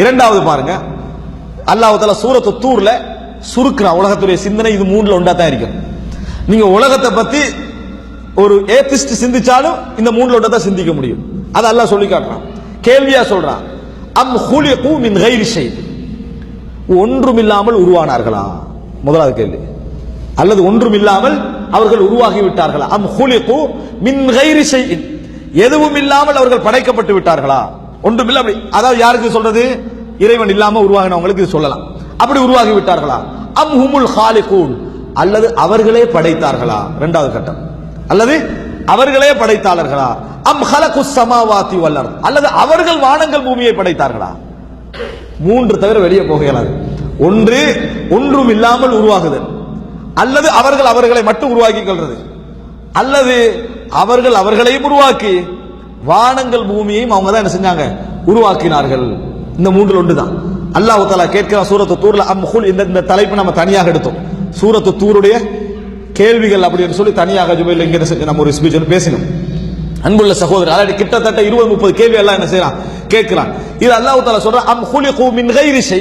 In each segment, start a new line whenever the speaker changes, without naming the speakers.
இரண்டாவது பாருங்க. அல்லாஹால தாலா சூரத்து தூர்ல சுருக்குனா உலகத்துடைய சிந்தனை இது மூணுல ஒன்றா தான் இருக்கும் நீங்க உலகத்தை பத்தி ஒரு ஏத்திஸ்ட் சிந்திச்சாலும் இந்த மூணுல ஒன்றா தான் சிந்திக்க முடியும். அதை அல்லாஹ் சொல்லி காட்டுறான். கேள்வியா சொல்றான். அம் ஹுலிகு மின் கைரி ஷை. ஒன்றுமில்லாமல் உருவானார்களா? முதலாவது கேள்வி. அல்லது ஒன்றுமில்லாமல் அவர்கள் உருவாகி விட்டார்களா அம் ஹுலிகு மின் கைரி ஷைஇன் எதுவும் இல்லாமல் அவர்கள் படைக்கப்பட்டு விட்டார்களா? ஒன்றுமில்ல அப்படி அதாவது யாருக்கு சொல்றது? இறைவன் இல்லாம உருவாகினவங்களுக்கு இது சொல்லலாம். அப்படி உருவாகி விட்டார்களா அம் ஹுமுல் ஹாலிகூன். அல்லது அவர்களே படைத்தார்களா? இரண்டாவது கட்டம். அல்லது அவர்களே படைத்தாளர்களா அம் ஹலகு சமாவாத்தி வல்லர் அல்லது அவர்கள் வானங்கள் பூமியை படைத்தார்களா? மூன்று தவிர வெளியே போக இயலாது ஒன்று ஒன்றும் இல்லாமல் உருவாகுதல். அல்லது அவர்கள் அவர்களை மட்டும் உருவாக்கி கொள்றது. அல்லது அவர்கள் அவர்களையும் உருவாக்கி வானங்கள் பூமியையும் அவங்க தான் என்ன செஞ்சாங்க? உருவாக்கினார்கள். இந்த மூன்றில் ஒன்று தான் அல்லாஹு தாலா கேட்கிற சூரத்து தூர்ல அம்ஹுல் இந்த இந்த தலைப்பு நம்ம தனியாக எடுத்தோம். சூரத்து தூருடைய கேள்விகள் அப்படின்னு சொல்லி தனியாக ஜுபைல் இங்க செஞ்சு நம்ம ஒரு ஸ்பீச் பேசினோம். அன்புள்ள சகோதரர் அதாவது கிட்டத்தட்ட இருபது முப்பது கேள்வி எல்லாம் என்ன செய்யறான்? கேட்கிறான். இது அல்லாஹு தாலா சொல்ற அம் ஹுலிகு மின் கைரிசை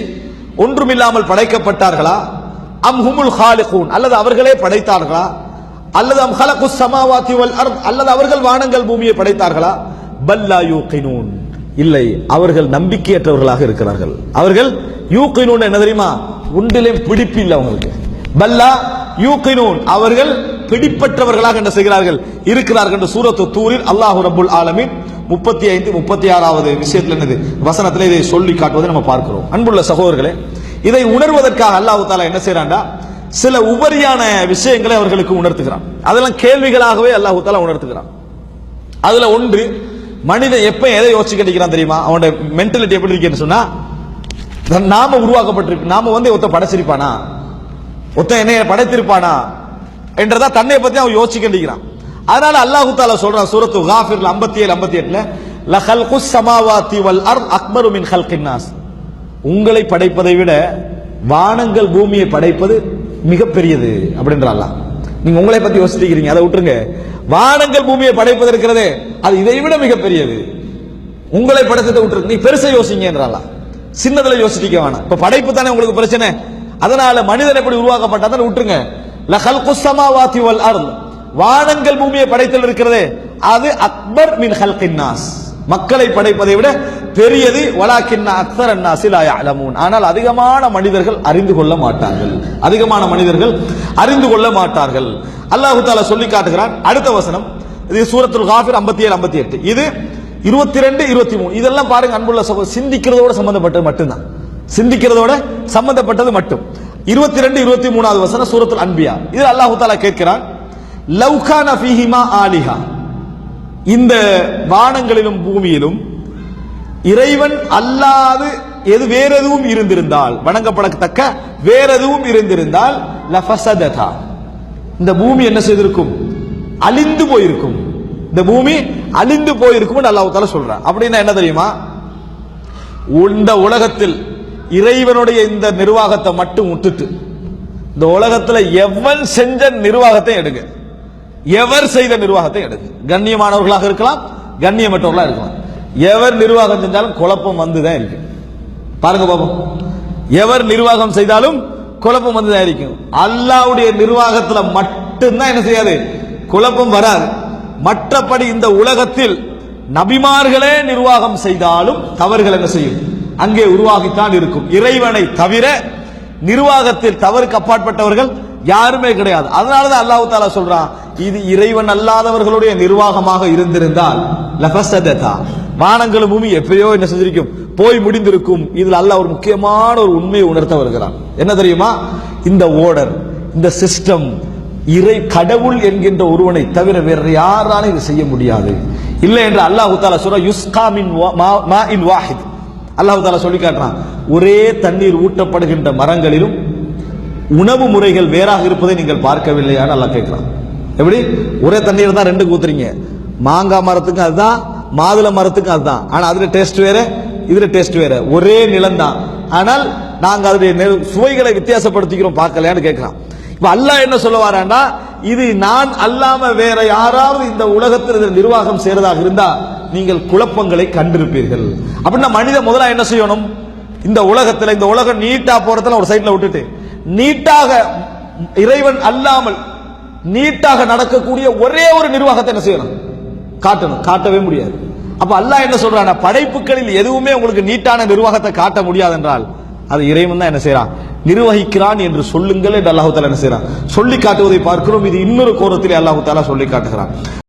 ஒன்றுமில்லாமல் படைக்கப்பட்டார்களா? அம் ஹுமுல் ஹாலிகூன். அல்லது அவர்களே படைத்தார்களா? அல்லது அம் ஹலகு சமாவாத்தி வல் அர்த் அல்லது அவர்கள் வானங்கள் பூமியை படைத்தார்களா? பல்லா யூகினூன் இல்லை அவர்கள் நம்பிக்கையற்றவர்களாக இருக்கிறார்கள். அவர்கள் யூகினூன் என்ன தெரியுமா? உண்டிலே பிடிப்பு இல்லை அவங்களுக்கு. பல்லா யூகினூன் அவர்கள் பிடிப்பற்றவர்களாக என்ன செய்கிறார்கள்? இருக்கிறார்கள் என்று சூரத்து தூரில் அல்லாஹு ரபுல் ஆலமின் முப்பத்தி ஐந்து முப்பத்தி ஆறாவது விஷயத்தில் என்னது? வசனத்தில் இதை சொல்லி காட்டுவதை நம்ம பார்க்கிறோம். அன்புள்ள சகோதரர்களே இதை உணர்வதற்காக அல்லாஹு தாலா என்ன செய்யறாண்டா சில உபரியான விஷயங்களை அவர்களுக்கு உணர்த்துகிறான். அதெல்லாம் கேள்விகளாகவே அல்லாஹு தாலா உணர்த்துகிறான். அதுல ஒன்று மனிதன் எப்ப எதை யோசிச்சு அடிக்கிறான் தெரியுமா? அவனோட மென்டாலிட்டி எப்படி இருக்குன்னு சொன்னா நாம உருவாக்கப்பட்டிருக்கு நாம வந்து ஒருத்த படைச்சிருப்பானா? ஒருத்தன் என்னைய படைத்திருப்பானா? என்றதா தன்னை பத்தி அவன் யோசிச்சு கண்டிக்கிறான் அதனால அல்லாஹு தாலா சொல்றான் சூரத்து காஃபிர்ல 57 58 எட்டுல லஹல்கு சமாவாத்தி வல் அர் அக்பரு மின் ஹல் நாஸ். உங்களை படைப்பதை விட வானங்கள் பூமியை படைப்பது மிகப்பெரியது அப்படின்ற அல்லாஹ். நீங்க உங்களை பத்தி யோசிச்சிருக்கீங்க அதை விட்டுருங்க. வானங்கள் பூமியை படைப்பது இருக்கிறதே அது இதை விட மிகப்பெரியது. உங்களை படைத்ததை விட்டுருக்கு நீ பெருசை யோசிங்கன்றால சின்னதுல யோசிக்க வேணாம். இப்ப படைப்பு தானே உங்களுக்கு பிரச்சனை. அதனால மனிதன் எப்படி உருவாக்கப்பட்டாதான் விட்டுருங்க. லஹல்கு வாத்தி வல் அருள் வானங்கள் பூமியை படைத்தல் இருக்கிறதே அது அக்பர் மின் ஹல்கின் நாஸ். மக்களை படைப்பதை விட பெரியது வலாக்கின்ன அக்தர் அன்னாசில் அலமூன் ஆனால் அதிகமான மனிதர்கள் அறிந்து கொள்ள மாட்டார்கள். அதிகமான மனிதர்கள் அறிந்து கொள்ள மாட்டார்கள். அல்லாஹு தாலா சொல்லி காட்டுகிறான். அடுத்த வசனம். இது சூரத்துல் காஃபிர் 57 ஏழு ஐம்பத்தி எட்டு இது இருபத்தி ரெண்டு இருபத்தி மூணு இதெல்லாம் பாருங்க அன்புள்ள சகோதரர் சிந்திக்கிறதோட சம்பந்தப்பட்டது மட்டும்தான். சிந்திக்கிறதோட சம்பந்தப்பட்டது மட்டும். இருபத்தி ரெண்டு இருபத்தி மூணாவது வசனம் சூரத்துல் அன்பியா. இது அல்லாஹு தாலா கேட்கிறான் லவ்கான ஃபீஹிமா ஆலிஹா. இந்த வானங்களிலும் பூமியிலும் இறைவன் அல்லாது எது வேற எதுவும் இருந்திருந்தால் வணங்கப்படத்தக்க வேற எதுவும் இருந்திருந்தால் லஃபசததா இந்த பூமி என்ன செய்திருக்கும்? அழிந்து போயிருக்கும். இந்த பூமி அழிந்து போயிருக்கும் அல்லாஹ் தால சொல்றான். அப்படின்னா என்ன தெரியுமா? இந்த உலகத்தில் இறைவனுடைய இந்த நிர்வாகத்தை மட்டும் விட்டுட்டு இந்த உலகத்துல எவன் செஞ்ச நிர்வாகத்தை எடுங்க. எவர் செய்த நிர்வாகத்தை எடுங்க. கண்ணியமானவர்களாக இருக்கலாம் கண்ணியமற்றவர்களாக இருக்கலாம். எவர் நிர்வாகம் செஞ்சாலும் குழப்பம் வந்துதான் இருக்கு. பாருங்க பாப்போம் எவர் நிர்வாகம் செய்தாலும் குழப்பம் வந்துதான் இருக்கும் அல்லாவுடைய நிர்வாகத்துல மட்டும்தான் என்ன செய்யாது? குழப்பம் வராது. மற்றபடி இந்த உலகத்தில் நபிமார்களே நிர்வாகம் செய்தாலும் தவறுகள் என்ன செய்யும்? அங்கே உருவாகித்தான் இருக்கும். இறைவனை தவிர நிர்வாகத்தில் தவறுக்கு அப்பாற்பட்டவர்கள் யாருமே கிடையாது. அதனாலதான் அல்லாஹு தாலா சொல்றான் இது இறைவன் அல்லாதவர்களுடைய நிர்வாகமாக இருந்திருந்தால் லபசதா வானங்களும் பூமி எப்பயோ என்ன செஞ்சிருக்கும்? போய் முடிந்திருக்கும். இதில் அல்ல ஒரு முக்கியமான ஒரு உண்மையை உணர்த்த வருகிறான். என்ன தெரியுமா? இந்த ஓடர் இந்த சிஸ்டம் இறை கடவுள் என்கின்ற ஒருவனை தவிர வேற யாராலும் இது செய்ய முடியாது. இல்லை என்று அல்லாஹு தாலா சொல்ற யுஸ்கா மின் வா- மா- இன் வாஹித். அல்லாஹு தாலா சொல்லி காட்டுறான். ஒரே தண்ணீர் ஊட்டப்படுகின்ற மரங்களிலும் உணவு முறைகள் வேறாக இருப்பதை நீங்கள் பார்க்கவில்லையான்னு அல்லாஹ் கேட்கிறான். எப்படி? ஒரே தண்ணீர் தான் ரெண்டு ஊத்துறீங்க. மாங்காய் மரத்துக்கும் அதுதான் மாதுளை மரத்துக்கும் அதுதான். ஆனால் அதில் டேஸ்ட் வேற இதில் டேஸ்ட் வேற. ஒரே நிலம் தான் ஆனால் நாங்கள் அதனுடைய சுவைகளை வித்தியாசப்படுத்திக்கிறோம் பார்க்கலையான்னு கேட்கலாம். இப்போ அல்லாஹ் என்ன சொல்ல வரான்னா இது நான் அல்லாம வேற யாராவது இந்த உலகத்தில் இதில் நிர்வாகம் செய்யறதாக இருந்தா நீங்கள் குழப்பங்களை கண்டிருப்பீர்கள். அப்படின்னா மனிதன் முதலாக என்ன செய்யணும்? இந்த உலகத்தில் இந்த உலகம் நீட்டா போறதுல ஒரு சைட்டில் விட்டுட்டு நீட்டாக இறைவன் அல்லாமல் நீட்டாக நடக்கக்கூடிய ஒரே ஒரு நிர்வாகத்தை என்ன செய்யணும்? காட்டணும். காட்டவே முடியாது. அப்ப அல்லாஹ் என்ன சொல்றான்? படைப்புகளில் எதுவுமே உங்களுக்கு நீட்டான நிர்வாகத்தை காட்ட முடியாது என்றால் அது இறைவன் தான் என்ன செய்யறான் நிர்வகிக்கிறான் என்று சொல்லுங்கள் என்று அல்லாஹு தாலா என்ன செய்யறான் சொல்லி காட்டுவதை பார்க்கிறோம். இது இன்னொரு கோரத்தில் அல்லாஹு தாலா சொல்லி காட்டுகிறான்.